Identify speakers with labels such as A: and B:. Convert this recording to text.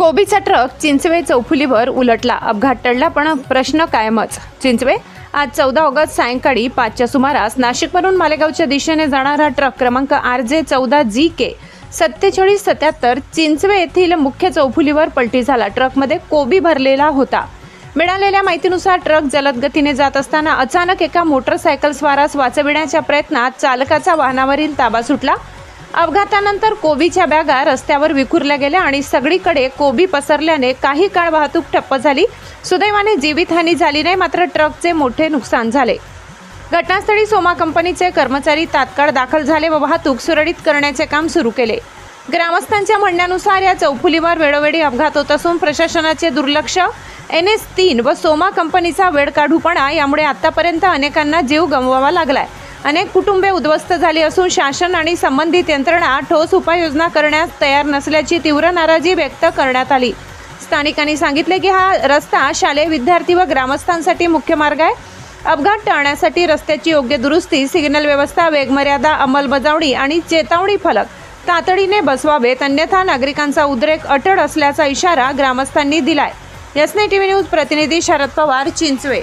A: कोबीचा ट्रक चिंचवे चौफुलीवर उलटला अपघात टळला पण प्रश्न कायमच. चिंचवे आज चौदा ऑगस्ट सायंकाळी पाचच्या सुमारास नाशिकवरून मालेगावच्या दिशेने जाणारा ट्रक क्रमांक आर जे चौदा जी के सत्तेचाळीस सत्याहत्तर चिंचवे येथील मुख्य चौफुलीवर पलटी झाला. ट्रकमध्ये कोबी भरलेला होता. मिळालेल्या माहितीनुसार ट्रक जलद गतीने जात असताना अचानक एका मोटरसायकल स्वारास वाचविण्याच्या प्रयत्नात चालकाचा वाहनावरील ताबा सुटला. अपघातानंतर कोबीच्या बॅगा रस्त्यावर विखुरल्या गेल्या आणि सगळीकडे कोबी पसरल्याने काही काळ वाहतूक ठप्प झाली. सुदैवाने जीवितहानी झाली नाही मात्र ट्रकचे मोठे नुकसान झाले. घटनास्थळी सोमा कंपनीचे कर्मचारी तात्काळ दाखल झाले व वाहतूक सुरळीत करण्याचे काम सुरू केले. ग्रामस्थांच्या म्हणण्यानुसार या चौफुलीवर वेळोवेळी अपघात होत असून प्रशासनाचे दुर्लक्ष एन एस तीन व सोमा कंपनीचा वेळ काढूपणा यामुळे आतापर्यंत अनेकांना जीव गमवावा लागलाय. अनेक कुटुंबे उद्ध्वस्त झाली असून शासन आणि संबंधित यंत्रणा ठोस उपाययोजना करण्यास तयार नसल्याची तीव्र नाराजी व्यक्त करण्यात आली. स्थानिकांनी सांगितले की हा रस्ता शालेय विद्यार्थी व ग्रामस्थांसाठी मुख्य मार्ग आहे. अपघात टाळण्यासाठी रस्त्याची योग्य दुरुस्ती सिग्नल व्यवस्था वेगमर्यादा अंमलबजावणी आणि चेतावणी फलक तातडीने बसवावेत अन्यथा नागरिकांचा उद्रेक अटळ असल्याचा इशारा ग्रामस्थांनी दिलाय. यसने टीव्ही न्यूज प्रतिनिधी शरद पवार चिंचवे.